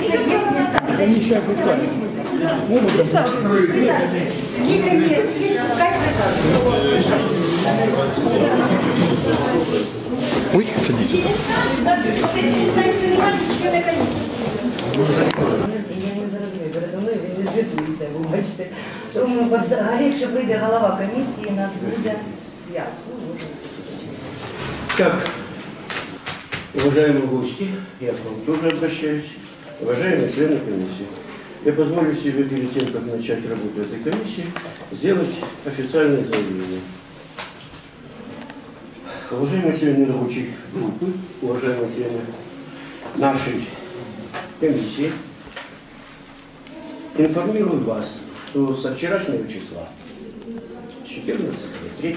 Есть места. Есть места. Сколько мест не звітується, ви бачите. Взагалі, якщо голова комісії, нас буде п'ять. Уважаемые гости, я к вам тоже обращаюсь, уважаемые члены комиссии. Я позволю себе перед тем, как начать работу этой комиссии, сделать официальное заявление. Уважаемые члены рабочей группы, уважаемые члены нашей комиссии, информирую вас, что со вчерашнего числа, 14 3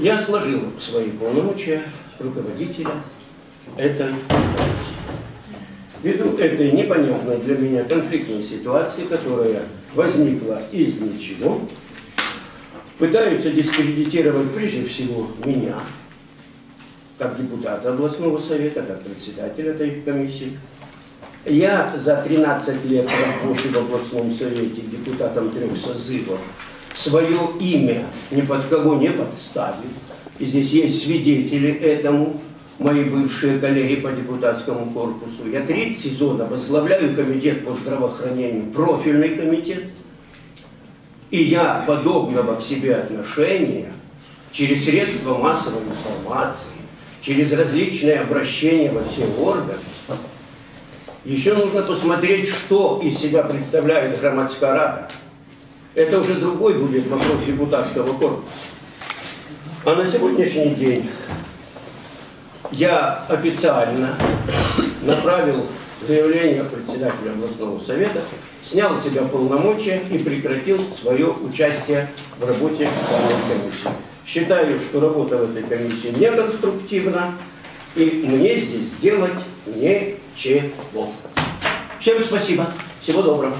я сложил свои полномочия руководителя комиссии. Ввиду этой непонятной для меня конфликтной ситуации, которая возникла из ничего, пытаются дискредитировать прежде всего меня, как депутата областного совета, как председателя этой комиссии. Я за 13 лет работы в областном совете депутатом трех созывов свое имя ни под кого не подставил. И здесь есть свидетели этому, мои бывшие коллеги по депутатскому корпусу. Я треть сезона возглавляю комитет по здравоохранению, профильный комитет. И я подобного к себе отношения через средства массовой информации, через различные обращения во все органы, еще нужно посмотреть, что из себя представляет громадская рада. Это уже другой будет вопрос депутатского корпуса. А на сегодняшний день я официально направил заявление председателя областного совета, снял с себя полномочия и прекратил свое участие в работе данной комиссии. Считаю, что работа в этой комиссии неконструктивна, и мне здесь делать нечего. Всем спасибо. Всего доброго.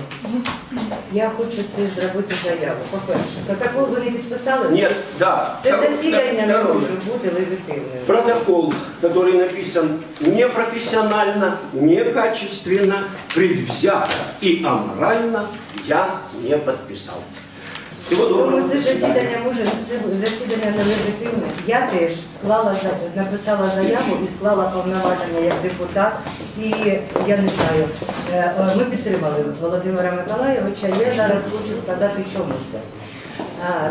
Я хочу теж зробити заяву. По-перше, протокол ви не підписали? Нет, да. Це второе- засідання не второе. може бути легітимним. Протокол, который написан непрофессионально, некачественно, предвзято и аморально, я не подписал. Тому це засідання може це засідання нелегітимне. Я теж склала написала заяву і склала повноваження як депутат. І я не знаю, е, е, ми підтримали Володимира Миколаєвича. Я зараз хочу сказати, чому це.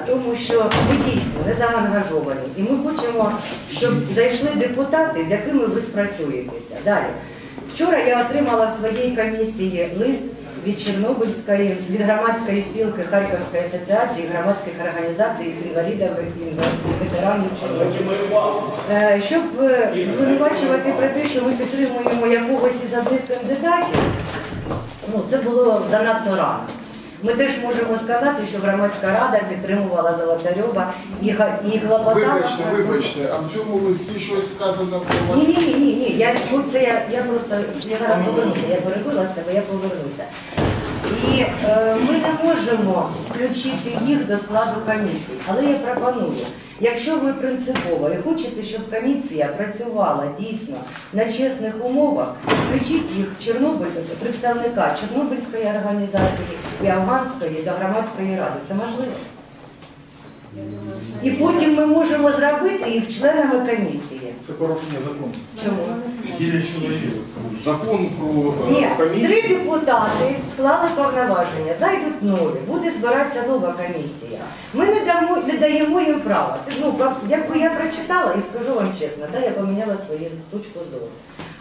Тому що ми дійсно не заангажовані, і ми хочемо, щоб зайшли депутати, з якими ви спрацюєтеся. Далі. Вчора я отримала в своїй комісії лист від Чорнобильської, від громадської спілки Харківської асоціації громадських організацій інвалідів і ветеранів Чорнобиля. Е, Щоб е, звинувачувати про те, що ми підтримуємо якогось із одних кандидатів, ну це було занадто рано. Ми теж можемо сказати, що громадська рада підтримувала Золотарьова і, клопотала. Вибачте, вибачте, а в цьому листі щось сказано про Ні, ні, ні, ні. Я ну, це я, я просто я зараз повернуся. Я перебила себе, я повернуся. І е, ми не можемо включити їх до складу комісії. Але я пропоную, якщо ви принципово і хочете, щоб комісія працювала дійсно на чесних умовах, включіть їх Чорнобиль, представника Чорнобильської організації і Афганської до громадської ради. Це можливо? І потім ми можемо зробити їх членами комісії. Це порушення закону. Чому? Закон про е, Ні, три комісію. депутати склали повноваження, зайдуть нові, буде збиратися нова комісія. Ми не дамо не даємо їм права. Ну, як, я прочитала і скажу вам чесно, да, я поміняла свою точку зору.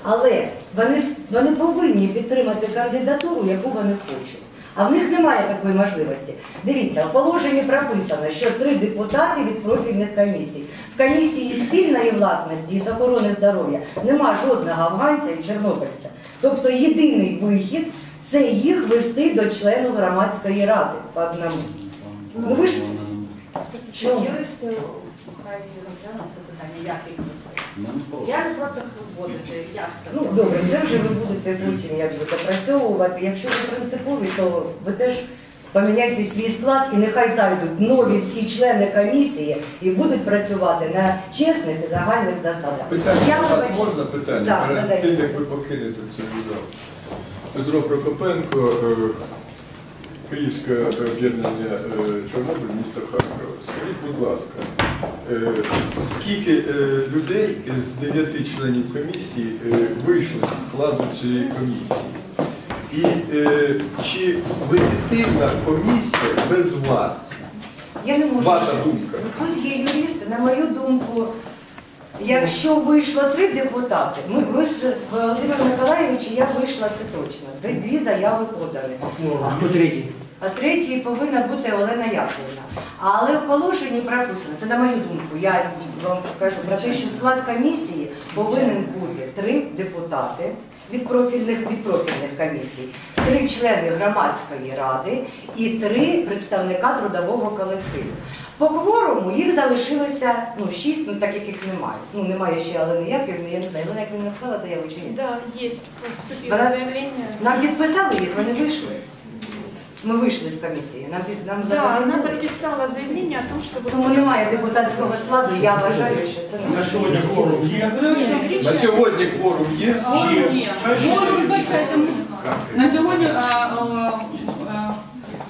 Але вони, с- вони повинні підтримати кандидатуру, яку вони хочуть. А в них немає такої можливості. Дивіться, в положенні прописано, що три депутати від профільних комісій. В комісії спільної власності і з охорони здоров'я нема жодного афганця і чорнобильця. Тобто єдиний вихід це їх вести до члену громадської ради по одному. Ну ви ж чому? Хай розглянуть це питання, як їх вести. Я не проти вводити, як це. Ну добре, це вже ви будете потім якби допрацьовувати. Якщо ви принципові, то ви теж поміняйте свій склад і нехай зайдуть нові всі члени комісії і будуть працювати на чесних і загальних засадах. Питання Я у вас можна питання? Так, Перед задайте. тим, як ви покинете цю зал. Петро Прокопенко, е, Київське об'єднання е, Чорнобиль, місто Харкова. Скажіть, будь ласка, е, скільки е, людей з дев'яти членів комісії вийшли з складу цієї комісії? І чи легітимна комісія без вас? Я не можу. Ваша думка. Тут є юристи, на мою думку, якщо вийшло три депутати, ми вийшли з Володимиром Миколаєвичем, я вийшла це точно. Дві- Дві заяви подані. А кто третий? А третій повинна бути Олена Яковлевна. Але в положенні прописано, це на мою думку, я вам кажу про те, що склад комісії повинен бути три депутати від профільних від профільних комісій, три члени громадської ради і три представника трудового колективу. По кворуму їх залишилося ну, шість, ну так як їх немає. Ну немає ще Олени Яківни, я не знаю, Олена Яківна написала заяву чи ні? Да, есть, поступило Брат- заявление. Нам підписали їх, вони вийшли. Ми вийшли з комісії. Нам під нам Да, она заборонили. подписала заявление о том, чтобы... Тому немає депутатського складу. Я вважаю, що це не На сегодня форум є. На сьогодні кворум є? Ні, Говорю, вибачайте, на сьогодні а, а,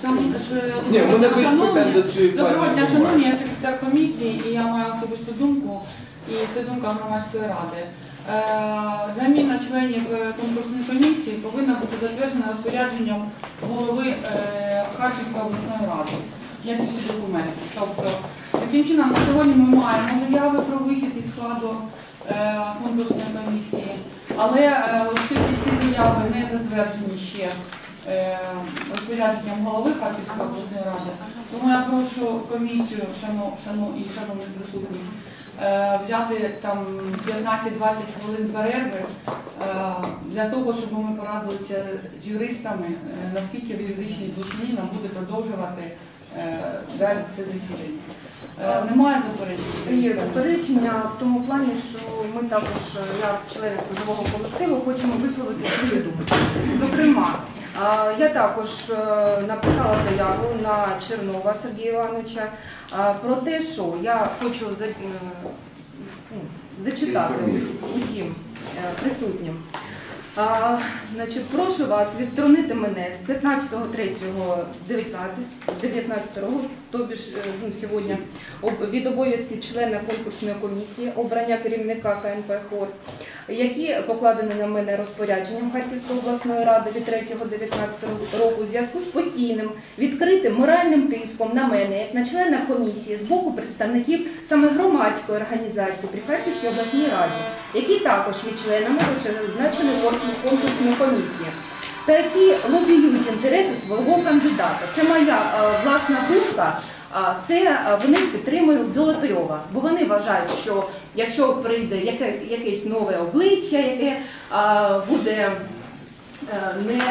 Ні, без шановні, питань до цієї Доброго пані дня, шановні, я секретар комісії, і я маю особисту думку, і це думка громадської ради. Е, Заміна членів е, конкурсної комісії повинна бути затверджена розпорядженням голови е, Харківської обласної ради, як і всі документи. Тобто, таким чином, на сьогодні ми маємо заяви про вихід із складу е, конкурсної комісії, але е, оскільки ці заяви не затверджені ще розпорядженням голови Харківської обласної ради, тому я прошу комісію, шану, шану і шановних присутніх, е, взяти там 15-20 хвилин перерви е, для того, щоб ми порадилися з юристами, е, наскільки в юридичній площині нам буде продовжувати е, далі це засідання. Е, Немає заперечень? Є заперечення в тому плані, що ми також, е, як члени трудового колективу, хочемо висловити свою думку. Зокрема, я також е, написала заяву на Чернова Сергія Івановича про те, що я хочу е, ну, зачитати усім е, присутнім. А, значить, прошу вас відсторонити мене з 15.03.19 року, тобі ж е, ну, сьогодні, від обов'язків члена конкурсної комісії обрання керівника КНП ХОР, які покладені на мене розпорядженням Харківської обласної ради від 3.19 року у зв'язку з постійним відкритим моральним тиском на мене, як на члена комісії з боку представників саме громадської організації при Харківській обласній раді, які також є членами вищезазначеної конкурсної комісії. Та які лобіюють інтереси свого кандидата. Це моя е, власна думка. А це е, вони підтримують Золотарьова, бо вони вважають, що якщо прийде яке, якесь нове обличчя, яке е, буде е, не е,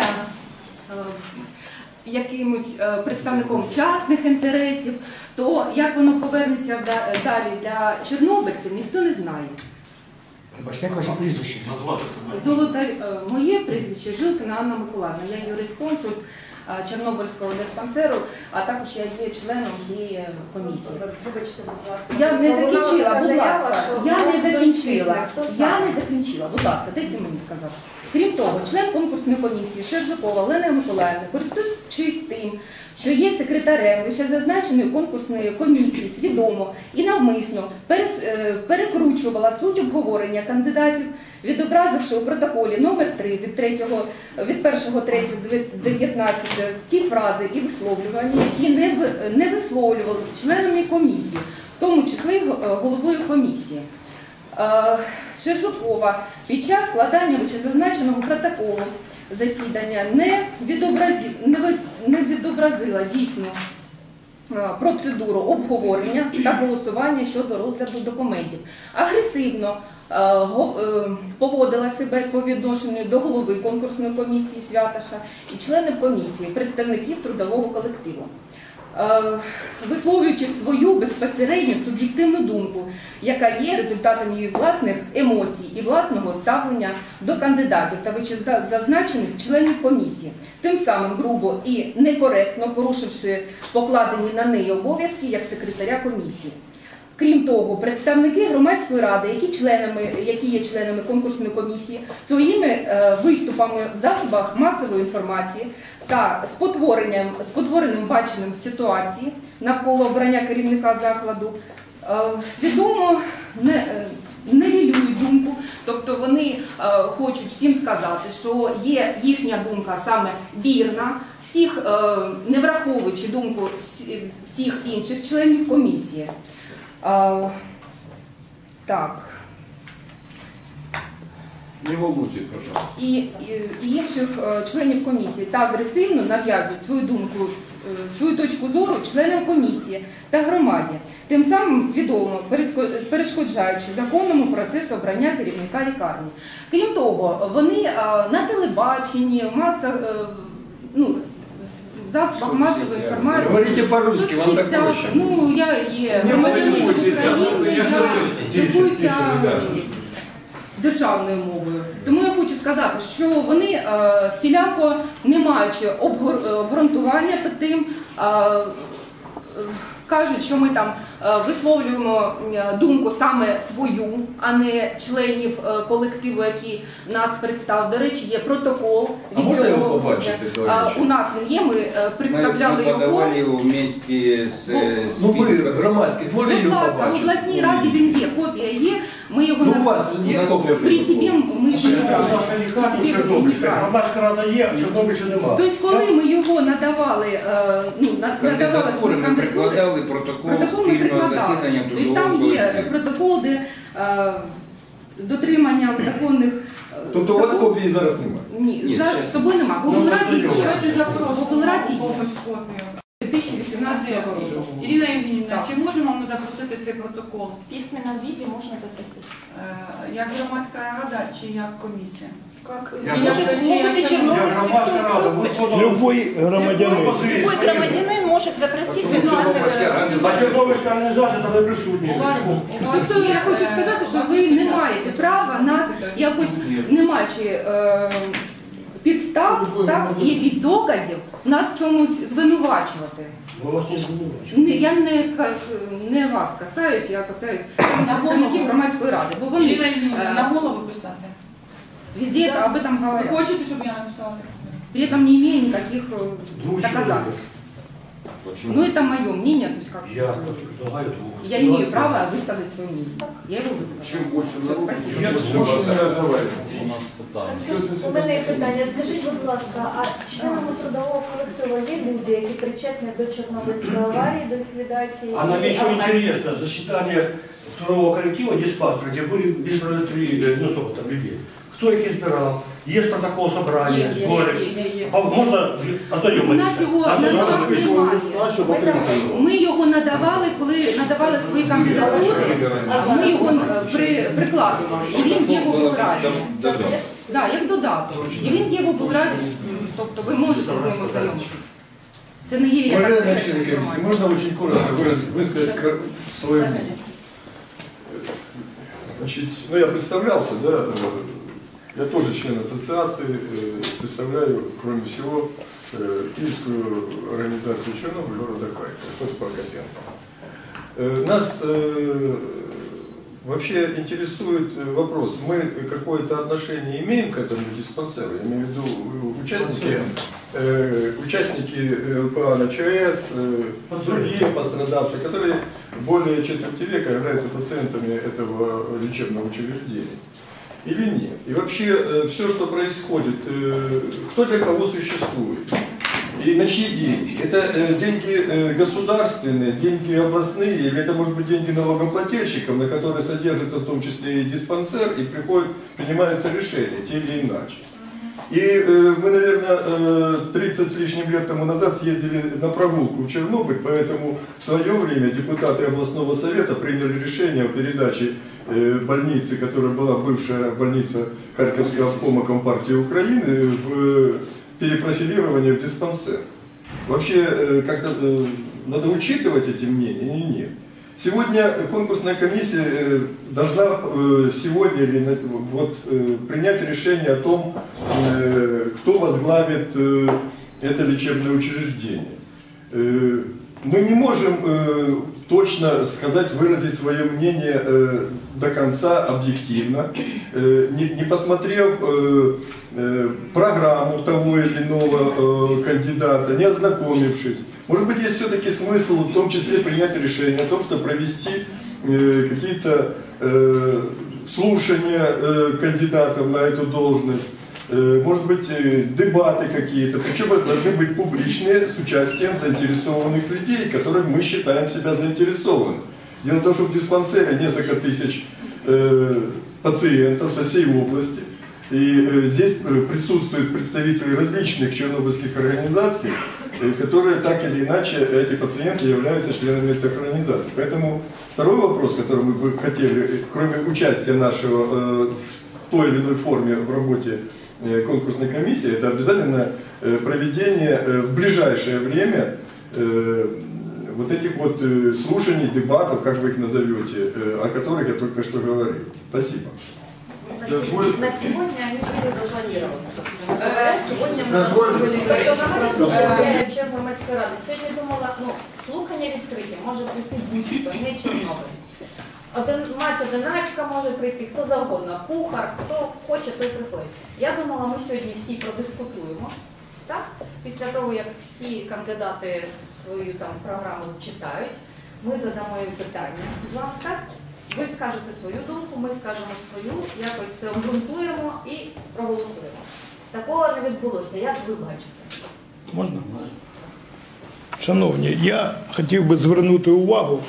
якимось представником частних інтересів, то як воно повернеться далі для чорнобильців, ніхто не знає. Бачите, як ваше прізвище? Золотар, е, моє прізвище Жилкина Анна Миколаївна. Я юрисконсульт е, Чорнобильського диспансеру, а також я є членом цієї комісії. Вибачте, будь ласка. Я не закінчила, будь ласка. Я не закінчила. Я не закінчила. Будь ласка, дайте мені сказати. Крім того, член конкурсної комісії Шержукова Олена Миколаївна, користуючись тим, що є секретарем лише зазначеної конкурсної комісії, свідомо і навмисно е, перекручувала суть обговорення кандидатів, відобразивши у протоколі номер 3 від 3, від 1.3.19 ті фрази і висловлювання, які не, ви- не висловлювалися членами комісії, в тому числі е, головою комісії. Е, Шержукова під час складання вищезазначеного протоколу засідання не, відобразі, не, відобразила дійсно е, процедуру обговорення та голосування щодо розгляду документів. Агресивно е, е, поводила себе по відношенню до голови конкурсної комісії Святаша і членів комісії, представників трудового колективу. Е, висловлюючи свою безпосередню суб'єктивну думку, яка є результатом її власних емоцій і власного ставлення до кандидатів та вищезазначених членів комісії, тим самим грубо і некоректно порушивши покладені на неї обов'язки як секретаря комісії. Крім того, представники громадської ради, які, членами, які є членами конкурсної комісії, своїми е, виступами в засобах масової інформації та спотворенням, спотвореним баченням ситуації навколо обрання керівника закладу, е, свідомо не, е, нивелюють думку, тобто вони е, хочуть всім сказати, що є їхня думка саме вірна, всіх е, не враховуючи думку всіх інших членів комісії. А, так. Не волнуйтесь, пожалуйста. І, і, і інших е, членів комісії та агресивно нав'язують свою думку, е, свою точку зору членам комісії та громаді, тим самим свідомо перешкоджаючи законному процесу обрання керівника лікарні. Крім того, вони е, на телебаченні, в масах, ну, засобах масової інформації. Говорите по-русски, вам так проще. Ну, я є громадянин України, я- спілкуюся державною мовою. Тому я хочу сказати, що вони е, всіляко, не маючи е, обґрунтування під тим, е, кажуть, що ми там висловлюємо е, думку саме свою, а не членів е, колективу, який нас представив. До речі, є протокол А можна його цього побачити, до Е, речі? У нас він є. Ми е, представляли Мы його. вместе с э, Ну ми, списком. громадськість, Будь його ласка, в обласній раді він є, копія є. Ми його Ну на- у вас є копія? при собі ми Наша лікарня Чорнобильська, громадська рада є, а Чорнобильця нема. Тобто, коли ми його надавали, е, ну, на- надавали ми прикладали протокол протокол прикладали. Тобто там є колективу. протокол, де е, з дотриманням законних... е, Тобто у вас закон- копії зараз немає? Ні, Ні, за щас. з собою нема. В Ну, облраді є. давайте В облраді є. Якусь копію. 2018 року. Ірина Євгенівна, Так. чи можемо ми запросити цей протокол В письменном виде можно запросить. е, як громадська рада чи як комісія? Как? Я- могут и. Любой громадянин. Любой громадянин может запросить організація? А Чорнобильська організація там не присутня. У вас- Чому? у вас Тобто я хочу сказати, що ви не маєте права нас якось не маючи е, підстав, так, і якісь доказів, нас в чомусь звинувачувати. Ми вас не звинувачуємо. Не, я не, ка- не вас касаюсь, я касаюсь представників громадської ради, бо вони е, на голову писати. везде это- об этом Ви говорят. хочете, щоб я написала? При этом не имея никаких э, Двух доказательств. Ну это мое мнение, то есть как Я предлагаю двох. я имею право высказать свое мнение. Я его высказала. Чим більше народу, Спасибо. Я Прошу не розмовляти. У мене є питання. Скажіть, будь ласка, а членами трудового колективу є люди, які причетні до Чорнобильської аварії, до ліквідації? А нам еще аварії? интересно, заседание второго коллектива диспатчера, где были избраны три, э, ну сколько там людей. Кто их избирал? Есть протокол собрания, Є, є, сборы. є, є, є. А Можно отдаем У нас його надавали немає. Ми його надавали, коли надавали свої кандидатури, ми його е, при, прикладували. І він є в облраді. Да, як додаток. І він є в облраді, тобто ви можете з ним ознайомитися. Це не є якась Уважаемые секретна члены комиссии, інформація. можно очень коротко выраз- высказать кор- свое мнение? Значит, ну я представлялся, да, э, Я тоже член ассоциации, э, представляю, кроме всего, э, Киевскую организацию Чернобыль города тоже Прокопенко. Э, Нас вообще интересует вопрос, мы какое-то отношение имеем к этому диспансеру, я имею в виду участники, э, участники э, ЛПА на ЧС, э, другие пострадавшие, которые более четверти века являются пациентами этого лечебного учреждения. Или нет? И вообще все, что происходит, э, кто для кого существует? И на чьи деньги? Это э, деньги э, государственные, деньги областные, или это может быть деньги налогоплательщиков, на которые содержится в том числе и диспансер, и приходит, принимаются решения, те или иначе. И э, мы, наверное, э, 30 с лишним лет тому назад съездили на прогулку в Чернобыль, поэтому в свое время депутаты областного совета приняли решение о передаче э, больницы, которая была бывшая больница Харьковского обкома Компартии Украины, в перепрофилирование в диспансер. Вообще, э, как-то э, надо учитывать эти мнения или нет. Сегодня конкурсная комиссия э, должна э, сегодня или вот, э, принять решение о том, кто возглавит это лечебное учреждение. Мы не можем точно сказать, выразить свое мнение до конца объективно, не, посмотрев программу того или иного кандидата, не ознакомившись. Может быть, есть все-таки смысл в том числе принять решение о том, что провести э, какие-то э, слушания э, кандидатов на эту должность. Э, может быть, э, дебаты какие-то, причем это должны быть публичные с участием заинтересованных людей, которых мы считаем себя заинтересованными. Дело в том, что в диспансере несколько тысяч э, пациентов со всей области, и э, здесь э, присутствуют представители различных чернобыльских организаций, которые так или иначе, эти пациенты являются членами этих организаций. Поэтому второй вопрос, который мы бы хотели, кроме участия нашего э, в той или иной форме в работе э, конкурсной комиссии, это обязательно э, проведение в ближайшее время вот этих вот слушаний, дебатов, как вы их назовете, о которых я только что говорил. Спасибо. На сегодня, на сегодня они были запланированы. Сегодня ми Дозвольте. Громадської ради. Сьогодні думала, ну, слухання відкриті, може прийти будь-хто, не чорнобилець. Один, мать одиначка може прийти, хто завгодно, кухар, хто хоче, той приходить. Я думала, ми сьогодні всі продискутуємо. Так? Після того, як всі кандидати свою там програму зачитають, ми задамо їм питання з вами, так? Ви скажете свою думку, ми скажемо свою, якось це обґрунтуємо і проголосуємо. Такого не відбулося, як ви бачите. Можна? Шановні, я хотів би звернути увагу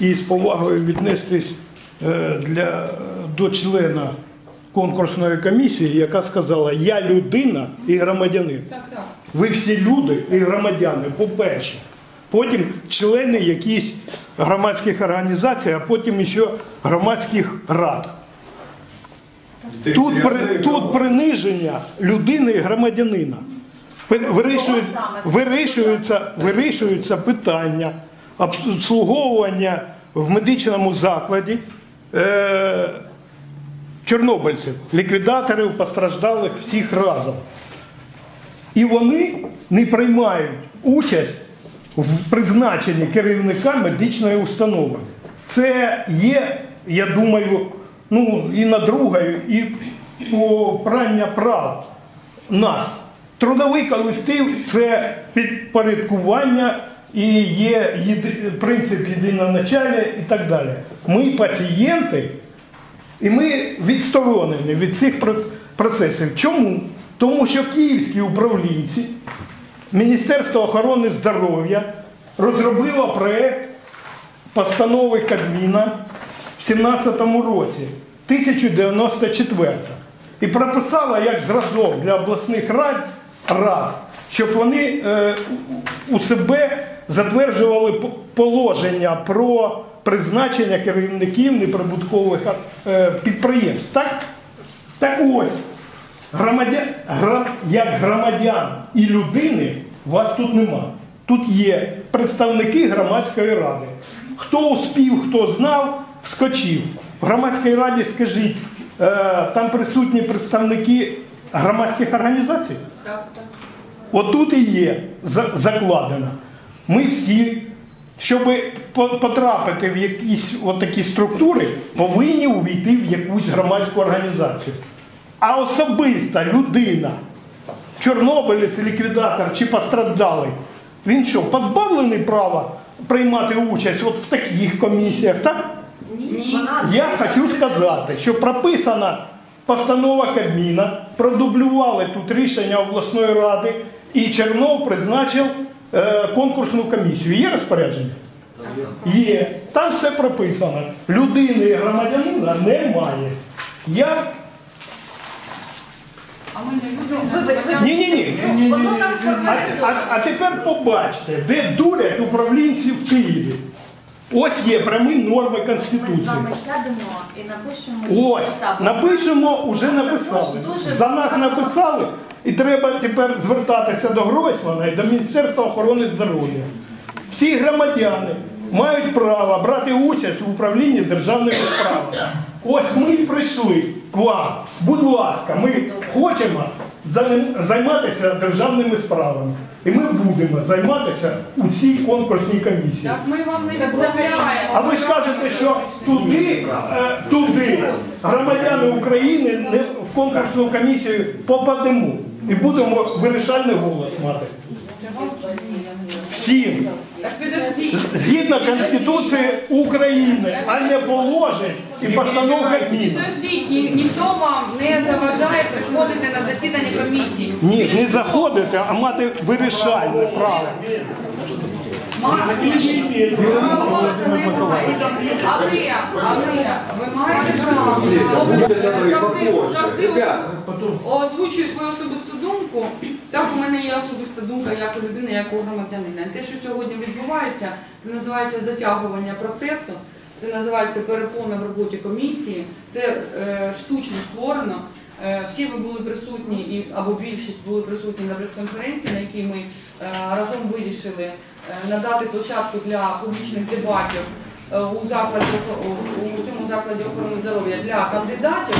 і з повагою віднестись е, для, до члена конкурсної комісії, яка сказала, я людина і громадянин. Ви всі люди і громадяни, по-перше. Потім члени якісь громадських організацій, а потім ще громадських рад. Тут, при, тут приниження людини і громадянина. Вирішують, вирішуються, вирішуються питання обслуговування в медичному закладі е, чорнобильців, ліквідаторів, постраждалих всіх разом. І вони не приймають участь в призначенні керівника медичної установи. Це є, я думаю, ну і надругою, і попрання прав нас. Трудовий колектив це підпорядкування і є принцип єдиноначалля і так далі. Ми пацієнти, і ми відсторонені від цих процесів. Чому? Тому що київські управлінці, Міністерство охорони здоров'я розробило проект постанови Кабміна в 17-му році, 1094 і прописала як зразок для обласних рад, рад щоб вони е, у себе затверджували положення про призначення керівників неприбуткових е, підприємств. Так? Так ось, громадян, гра, як громадян і людини вас тут нема. Тут є представники громадської ради. Хто успів, хто знав, вскочив. В громадській раді, скажіть, е, там присутні представники громадських організацій? Отут і є закладено. Ми всі, щоб потрапити в якісь от такі структури, повинні увійти в якусь громадську організацію. А особиста людина, чорнобилець, ліквідатор чи постраждалий, він що, позбавлений права приймати участь от в таких комісіях, так? Ні, Я хочу сказати, що прописана постанова Кабміна, продублювали тут рішення обласної ради, і Чернов призначив е, конкурсну комісію. Є розпорядження? Є. Там все прописано. Людини і громадянина немає. Я. А ми не люди. Вибачте, Ні, ні, ні. А, а, а тепер побачте, де дурять управлінці в Києві. Ось є прямі норми Ми з Конституції. вами сядемо і напишемо Ось, напишемо, вже написали. За нас написали, і треба тепер звертатися до Гройсмана і до Міністерства охорони здоров'я. всі громадяни мають право брати участь в управлінні державними справами. Ось ми прийшли к вам. Будь ласка, ми хочемо займатися державними справами. І ми будемо займатися у цій конкурсній комісії. Так ми вам не Так. А ви ж кажете, що туди, е, туди громадяни України не в конкурсну комісію попадемо і будемо вирішальний голос мати. Всім. Так. Згідно Конституції України, а не положень і постанов Кабміну. Підождіть, ні, ніхто вам не заважає приходити на засідання комісії. Ні, не заходите, заходити, а мати вирішальне право. Право. Але, але, ви маєте озвучую свою особисту думку. Так, у мене є особиста думка як у людини, як у громадянина. Те, що сьогодні відбувається, це називається затягування процесу, це називається перепона в роботі комісії, це е, штучно створено. Е, Всі ви були присутні, і або більшість були присутні на прес-конференції, на якій ми е, разом вирішили надати площадку для публічних дебатів е, у закладі у- цьому закладі охорони здоров'я для кандидатів.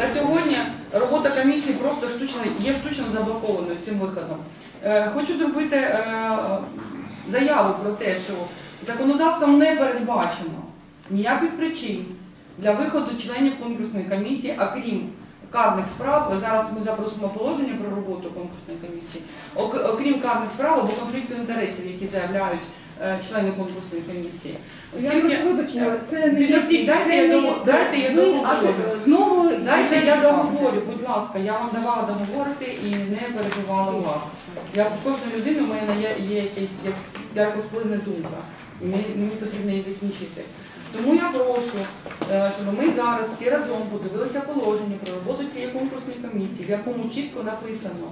На сьогодні робота комісії просто штучно є штучно заблокованою цим виходом. Е, Хочу зробити е, заяву про те, що законодавством не передбачено ніяких причин для виходу членів конкурсної комісії, а крім карних справ, зараз ми запросимо положення про роботу конкурсної комісії, окрім карних справ або конфлікту інтересів, які заявляють е, члени конкурсної комісії. Я прошу вибачення, це не Підождіть, дайте я дайте я договорю. знову Дайте я договорю, будь ласка, я вам давала договорити і не перебивала вас. Я кожна людина у мене є, якась як, якось думка. Мені потрібно її закінчити. Тому я прошу, е, щоб ми зараз всі разом подивилися положення про роботу цієї конкурсної комісії, в якому чітко написано,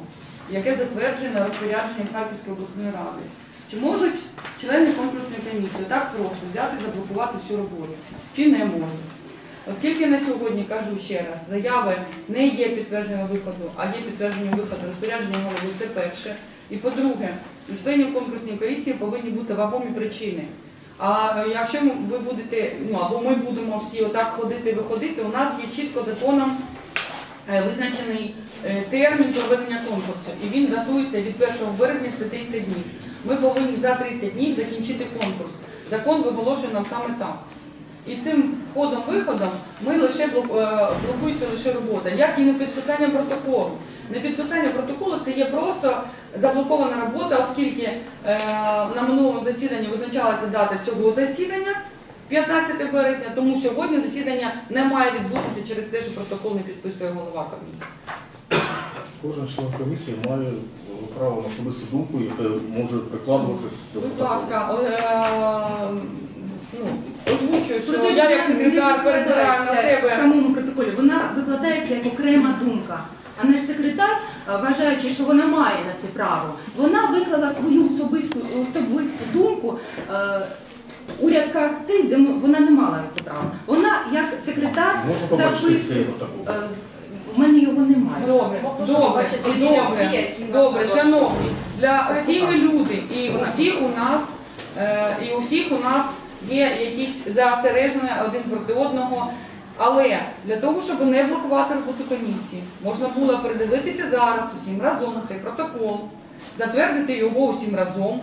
яке затверджено розпорядженням Харківської обласної ради. Чи можуть члени конкурсної комісії так просто взяти і заблокувати всю роботу? Чи не можуть? Оскільки на сьогодні кажу ще раз, заяви не є підтвердженням виходу, а є підтвердженням виходу розпорядження голови, це перше. І по-друге, членів конкурсної комісії повинні бути вагомі причини. А е, якщо ви будете, ну або ми будемо всі отак ходити, виходити, у нас є чітко законом е, визначений е, термін проведення конкурсу, і він датується від 1 березня, це 30 днів. Ми повинні за 30 днів закінчити конкурс. Закон виголошує нам саме так. І цим входом-виходом ми лише блок- блокується лише робота, як і не підписання протоколу. Не підписання протоколу це є просто заблокована робота, оскільки е, на минулому засіданні визначалася дата цього засідання 15 березня, тому сьогодні засідання не має відбутися через те, що протокол не підписує голова комісії. Кожен член комісії має право на особисту думку, яка може прикладуватись до Будь ласка, е, ну, озвучую, що я як секретар перебираю на викладається В самому протоколі вона викладається як окрема думка. А наш секретар, е, вважаючи, що вона має на це право, вона виклала свою особисту, особисту думку е, у рядках тих, де вона не мала на це право. Вона як секретар записує. протокол? е, У мене його немає. Добре, добре, добре, добре, шановні, для всі ми люди, і у всіх у нас, е, і у всіх у нас є якісь застереження один проти одного. Але для того, щоб не блокувати роботу комісії, можна було передивитися зараз усім разом цей протокол, затвердити його усім разом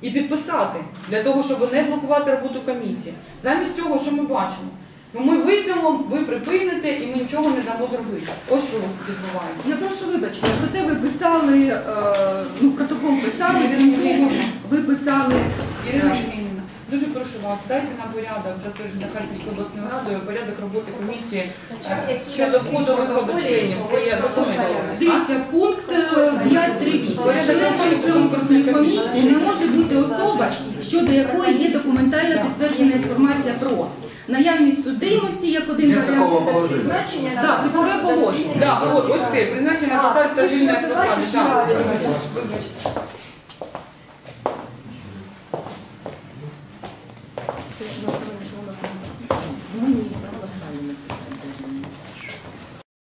і підписати для того, щоб не блокувати роботу комісії. Замість цього, що ми бачимо? Ну, ми вийдемо, ви припините і ми нічого не дамо зробити. Ось що відбувається. Я прошу вибачення, проте ви писали, е, ну, протокол писали, ви писали Ірина е, дуже прошу вас, дайте нам порядок за затвердження Харківською обласною радою, порядок роботи комісії е, щодо входу виходу членів. Це є документ. Дивіться, пункт е, 5.3.8. Членом конкурсної комісії не може бути особа, щодо якої є документально підтверджена інформація про наявність судимості, як один Нет такого варіант. положения. Значення на Так, типове положення. Да, ось це, призначення А, посади та ви ж звільнення називаєте, посади. що так. Thank you.